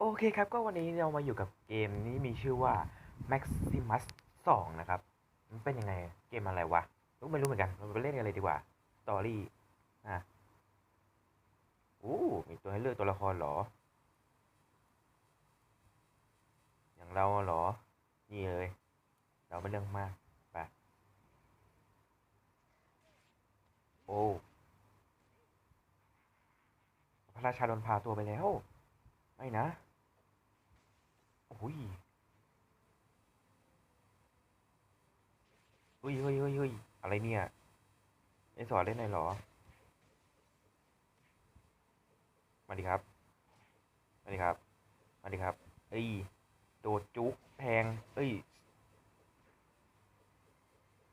โอเคครับก็วันนี้เรามาอยู่กับเกมนี้มีชื่อว่า Maximus 2 นะครับ มันเป็นยังไงเกมอะไรวะรู้ไม่รู้เหมือนกัน เราไปเล่นกันเลยดีกว่าสตอรี่อะอู้มีตัวให้เลือกตัวละครหรอ อย่างเราหรอ นี่เลย เราไม่เรื่องมากไปโอ้พระราชาโดนพาตัวไปแล้ว ไม่นะ อ้ยเฮ้ยเฮ้ยเฮ้ยเฮ้ยอะไรเนี่ยไอสอนเล่นไหนอยเหรอ มาดิครับ มาดิครับ มาดิครับ เอ้ย โดดจุกแทง เอ้ย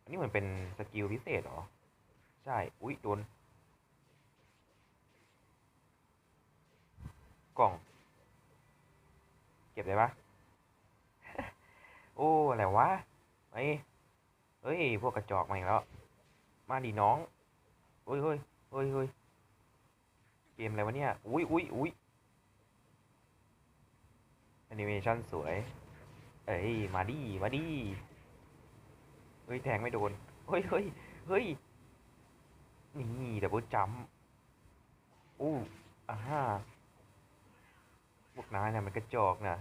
อันนี้เหมือนเป็นสกิลพิเศษเหรอ ใช่ อุ้ยโดน กล่อง เก็บได้ปะ โอ้อะไรวะไอ้เฮ้ย พวกกระจอกมาอีกแล้ว มาดิน้องเฮ้ยเฮ้ยเฮ้ยเฮ้ยเกมอะไรวะเนี่ย อุ้ยอุ้ยอุ้ยแอนิเมชันสวย เอ้ย มาดิมาดิเฮ้ย แทงไม่โดน เฮ้ยเฮ้ยเฮ้ย นี่ดับเบิลจัมอู้อ่าฮ่าพวกนายเนี่ยมันกระจอกนะ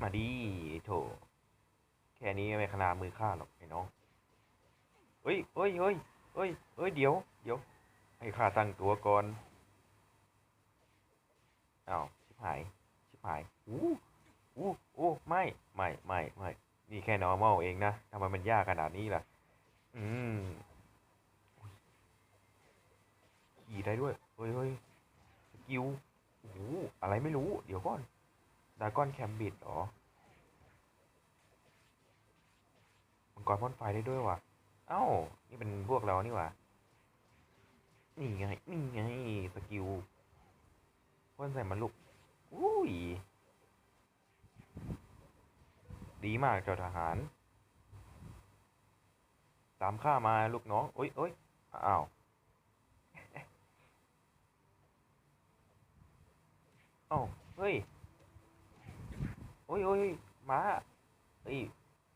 มาดิโถแค่นี้ไม่ขนาดมือข้าหรอกไอ้น้องเฮ้ยเฮ้ยเฮ้ยเฮ้ยเฮ้ยเดี๋ยวเดี๋ยวให้ข้าตั้งตัวก่อนอ้าวชิบหายชิบหายอู้อู้อู้ไม่ไม่ไม่ไม่นี่แค่ normal เองนะทำไมมันยากขนาดนี้ล่ะ อืมขี่ได้ด้วยเฮ้ยเฮ้ยสกิลโอ้อะไรไม่รู้ เดี๋ยวก่อน ดากอนแคมบิดเหรอ มังกรพ่นไฟได้ด้วยว่ะ เอ้า นี่เป็นพวกเรานี่ว่ะ นี่ไง นี่ไง สกิลพ่นใส่มันลุก อุ้ย ดีมากเจ้าทหาร ตามข้ามาลูกน้องโอ้ยโอ้ยอ้าวอ้าเฮ้ย โอ้ยโอ้ยม้าเฮ้ย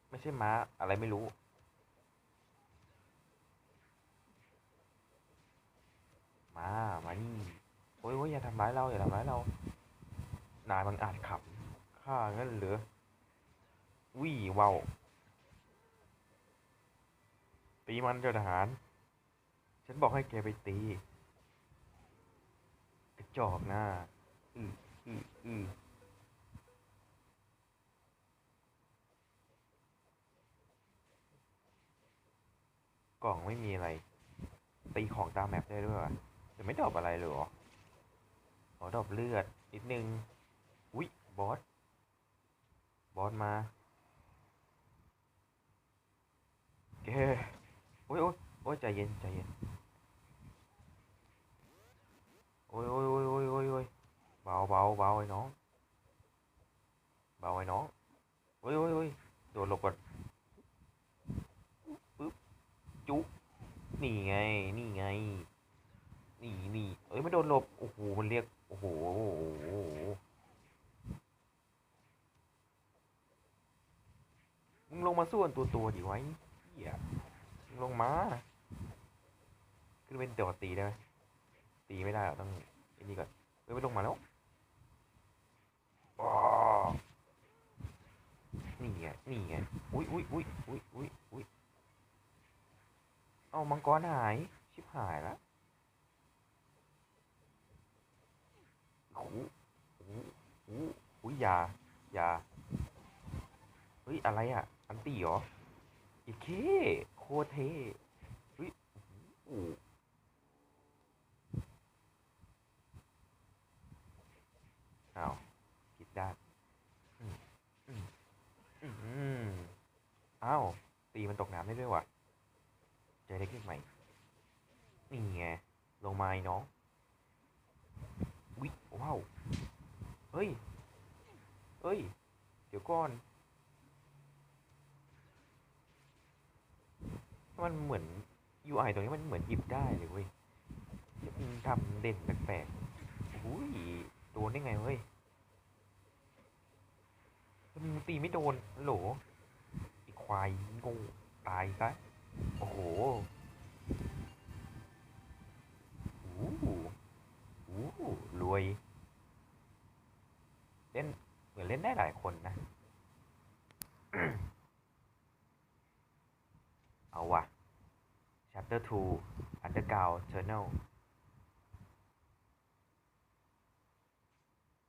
ไม่ใช่ม้าอะไรไม่รู้มามานี่โอ้ยโอ้ยอย่าทำร้ายเราอย่าทำร้ายเรา นายมันอาจขับข้างั้นเหรือวิเว้าวตีมันเจ้าทหาร ฉันบอกให้แกไปตี กระจอกหน้าอืออืออือ กล่องไม่มีอะไร ตีของตามแมปได้ด้วยวะจะไม่ดรอปอะไรเลยเหรอขอดรอปเลือดนิดนึงอุ๊ยบอส บอสมาแกโอ้ยโอ้ยโอ้ยใจเย็นใจเย็นโอ้ยโอ้ยโอ้ยโอ้ยโอ้ยโอ้ยเบาเบาเบาไอ้น้อง เบาไอ้น้องโอ้ยโอ้ยโอ้ยโดดหลบก่อนปึ๊บ จุ๊นี่ไง นี่ไง นี่นี่เอ้ยไม่โดนหลบ โอ้โห มันเรียก โอ้โห โอ้โห มึงลงมาสู้กันตัวตัวดิไว้เหี้ยมึงลงมา ขึ้นเป็นเดี๋ยวตีได้ไหมตีไม่ได้หรอกต้องไอ้นี่ก่อนเฮ้ยไม่ลงมาแล้วอ้อนี่ไงนี่ไงอุ้ยอุ้ยอุ้ยอุ้ยอุ้ยอุ้ยเอามังกรหาย ชิบหายแล้วโอ้โหโอ้โหโอ้โหอุ้ยยา ยา เฮ้ย อะไรอะ อันตีเหรออีเคโคตรเท่เฮ้ยโอ้อ้าวผิดด้านอืมอืมอืมอืมอ้าว ตีมันตกน้ำได้ด้วยวะเจอเทคนิคใหม่ นี่ไง ลงมาไอ้น้องวิว้าว เฮ้ย เฮ้ย เดี๋ยวก่อน มันเหมือน UI ตรงนี้มันเหมือนหยิบได้เลยเว้ยมันทำเด่นแปลกได้ไงเว้ยมมึงตีไม่โดนโหลอีควายโงูตายซะโอ้โหอู้หูอู้หูรวย เล่นเหมือนเล่นได้หลายคนนะ เอาว่ะ chapter 2 underground tunnel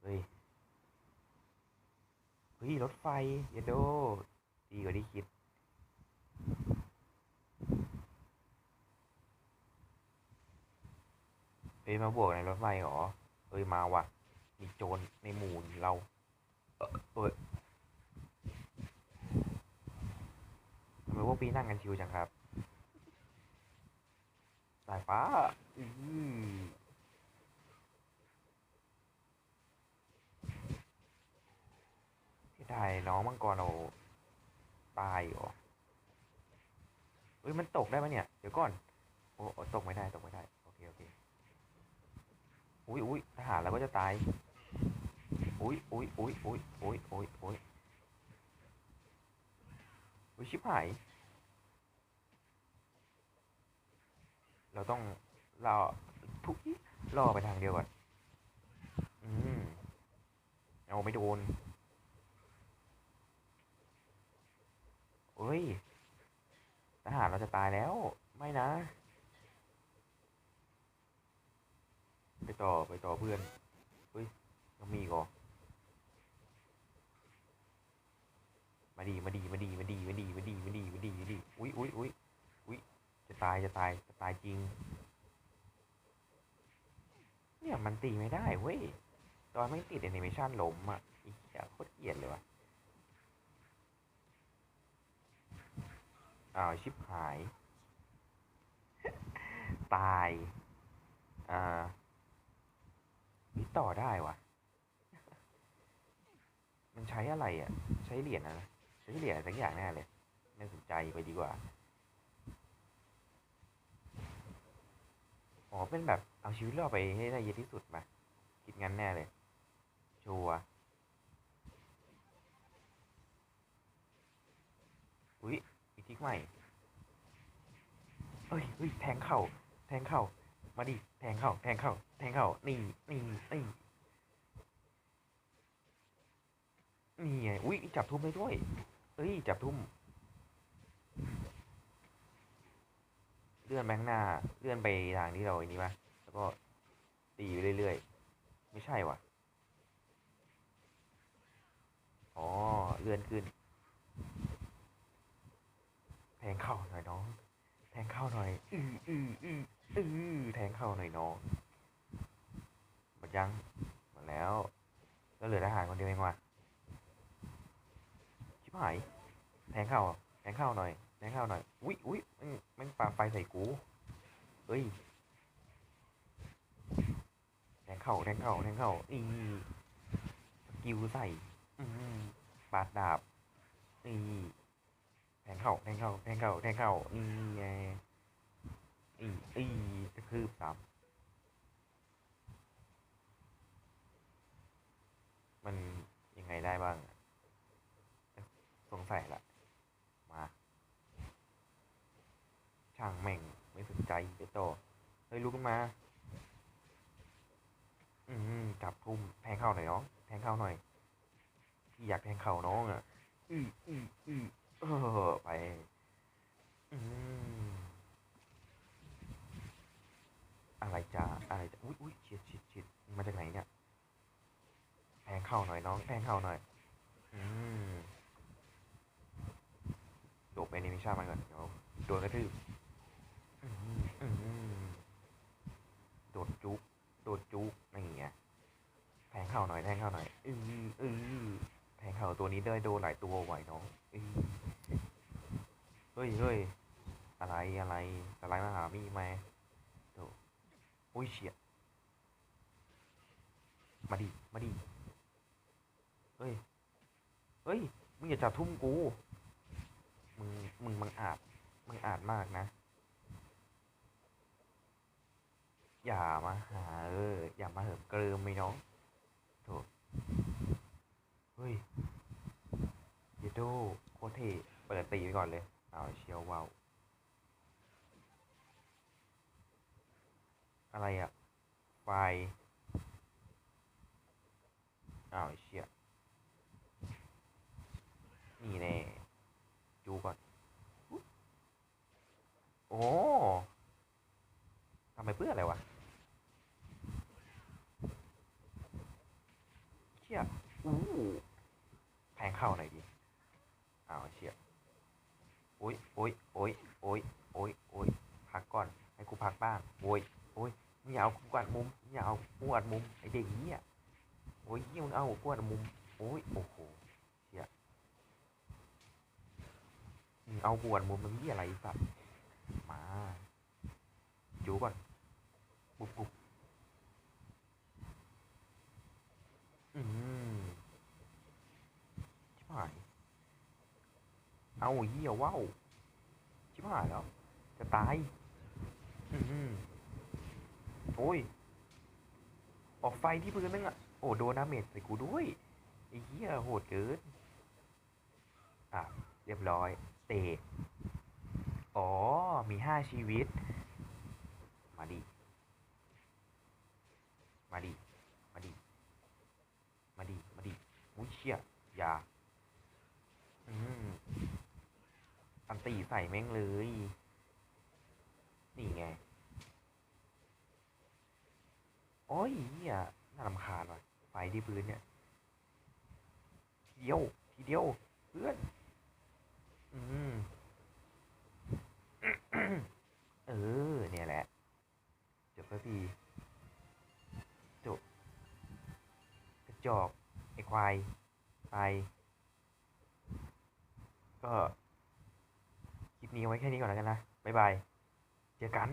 เฮ้ย เฮ้ย รถไฟเยนโด ดีกว่าที่คิด เฮ้ย มาบวกในรถไฟเหรอ เฮ้ย มาว่ะ มีโจรในหมู่เราเออเอยทำไมพวกพี่นั่งกันชิวจังครับ สายฟ้า อือที่ได้น้องมังกรเราตายเหรอเอ้ยมันตกได้ปะเนี่ย เดี๋ยวก่อนโอ้โอ้ตกไม่ได้ตกไม่ได้ โอเคโอเค อุ้ยอุ้ยทหารเราก็จะตาย อุ้ยอุ้ยอุ้ยอุ้ยอุ้ยอุ้ยอุ้ยอุ้ยชิบหาย เราต้องล่อทุกล่อไปทางเดียวก่อน อืม เอาไม่โดนเฮ้ย ทหารเราจะตายแล้ว ไม่นะ ไปต่อไปต่อเพื่อน เฮ้ยยังมีก่อมาดีมาดีมาดีมาดีมาดีมาดีมาดีมาดีมาดีอุ้ยอุ้ยอุ้ย ตายจะตายจะตายจริง เนี่ยมันตีไม่ได้เว้ย ตอนไม่ติดแอนิเมชันล้มอะอีกอย่างโคตรเกลียดเลยว่ะอ้าวชิบหาย ตาย อ่านี่ต่อได้วะมันใช้อะไรอะ ใช้เหรียญนะ ใช้เหรียญสักอย่างแน่เลย ไม่สนใจไปดีกว่า อ๋อเป็นแบบเอาชีวิตรอดไปให้ได้เยอะที่สุดมาคิดงั้นแน่เลย ชัวอุ้ยอีกทิกใหม่เฮ้ยเฮ้ยแทงเข่าแทงเข่ามาดิแทงเข่าแทงเข่าแทงเข่านี่นี่นี่นี่ไงอุ้ยจับทุ่มได้ด้วยเอ้ยจับทุ่ม ลื่อนไปข้างหน้า เลื่อนไปทางที่เราอ้นี้มาแล้วก็ตีไปเรื่อยๆ ไม่ใช่ว่ะ อ๋อ เลื่อนขึ้น แทงเข้าหน่อยน้อง แทงเข้าหน่อย อืออืออืออือแทงเข้าหน่อยน้อง หมดยัง หมดแล้ว ก็เหลือทหารคนเดียวเองว่ะชิบหาย แทงเข้า แทงเข้าหน่อย แทงเข้าหน่อย อุ้ยอุ้ยมันมันปาไฟใส่กู เฮ้ยแทงเข้าแทงเข้าแทงเข้าอีสกิลใส่อืปาดดาบนี่แทงเข้าแทงเข้าแทงเข้าแทงเข้านี่ไงอีอีกระคืบสามมันยังไงได้บ้าง สงสัยละ มา ช่างแม่ง ไม่สนใจเดี๋ยวต่อเฮ้ยลุกขึ้นมา อืมจับทุ่มแทงเข้าหน่อยน้องแทงเข้าหน่อยพี่อยากแทงเข่าน้องอะ อืออืออือเออไป อืมอะไรจ้าอะไรจ้าอุ้ยอุ้ยชิดชิดชิดมาจากไหนเนี่ยแทงเข้าหน่อยน้องแทงเข้าหน่อย อืมโดบแอนิเมชันมันก่อนเดี๋ยวโดนกระทืบอืมอืม โดดจุก โดดจุกนี่ไงแทงเข้าหน่อยแทงเข้าหน่อยอืออือแทงเข้าตัวนี้ได้โดนหลายตัวไหวน้องเฮ้ยเฮ้ยอะไรอะไรสไลด์มาหามีไหมโถอุ้ยเฉียดมาดิ มาดิ เฮ้ย เฮ้ย มึงอย่าจับทุ่มกู มึง มึงมังอาจ มึงอาจมากนะ อย่ามาหาเอออย่ามาเหิมเกริมไอ้น้องโถเฮ้ยเยโดโคตรเท่เปิดตีไปก่อนเลยเอาเชียวว้าวอะไรอะไฟอ้าวเชี่ยนี่แน่ ดูก่อนอุ๊ยโอ้ทำไปเพื่ออะไรวะ เชี่ยอู้แพงเข้าหน่อยดิอ้าวเชี่ยโอ้ยโอ้ยโอ้ยโอ้ยโอ้ยโอ้ยพักก่อน ให้กูพักบ้าง โอ้ยโอ้ยมึงอย่าเอากูกวาดมุมมึง กูกวาดมุมไอเด็กเหี้ยโอ้ยเหี้ยมึงเอากูกวาดมุมโอ้ยโอ้โหเชี่ยเอากูกวาดมุมมันเหี้ยอะไรสัตว์มาจูก่อนบุบบุบอืมชิบหายเอาเหี้ยว้าวชิบหายแล้วจะตายอืมโอ้ย ออกไฟที่พื้นนึงอะโอ้โดนดาเมจใส่กูด้วยไอ้เหี้ยโหดเกินอะเรียบร้อยเตะอ๋อ มีห้าชีวิต มาดิ มาดิ มาดิ มาดิ มาดิอุ้ยเชี่ยอย่า อืมอันตีใส่แม่งเลย นี่ไง โอ้ยเหี้ยน่ารำคาญว่ะไฟที่พื้นเนี่ย ทีเดียว ทีเดียว เพื่อน อืม เออ เนี่ยแหละ จบสักทีจบกระจอก ไอควาย ไป ก็ คลิปนี้ไว้แค่นี้ก่อนแล้วกันนะ บ๊ายบาย เจอกัน